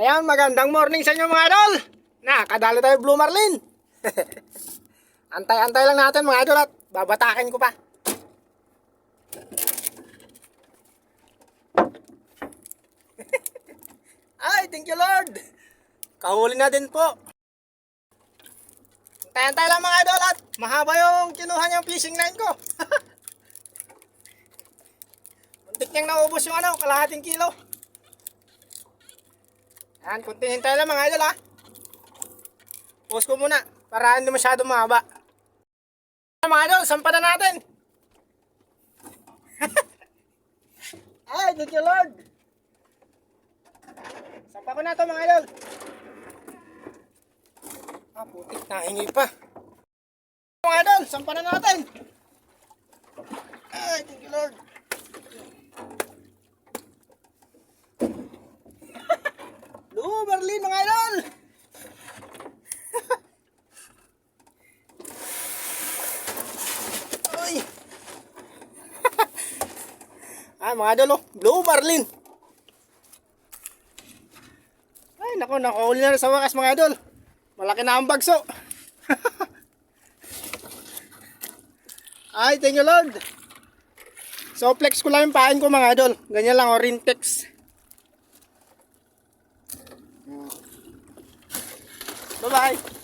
Ayan, magandang morning sa inyo mga idol. Nakadali tayo Blue Marlin. Antay-antay lang natin mga idol at babatakin ko pa. Ay, thank you Lord. Kahuli na din po. Antay-antay lang mga idol at mahaba yung kinuha niyang fishing line ko. Muntik niyang naubos yung ano, kalahating kilo. Yan, kunting hintay lang mga idol ha. Post ko muna para hindi masyado mahaba. Mga idol, sampa na natin. Ay, thank you Lord. Sampa ko na to mga idol. Ah, putik, nahingi pa. Mga idol, sampa na natin. Ay, thank you Lord. Blue Berlin mga idol! Ay! Ah, mga idol oh, Blue Berlin! Ay, nako, nakahuli na sa wakas mga idol. Malaki na ang bagso. Ay, thank you Lord. So, flex ko lang yung pain ko mga idol. Ganyan lang, oh. Bye-bye.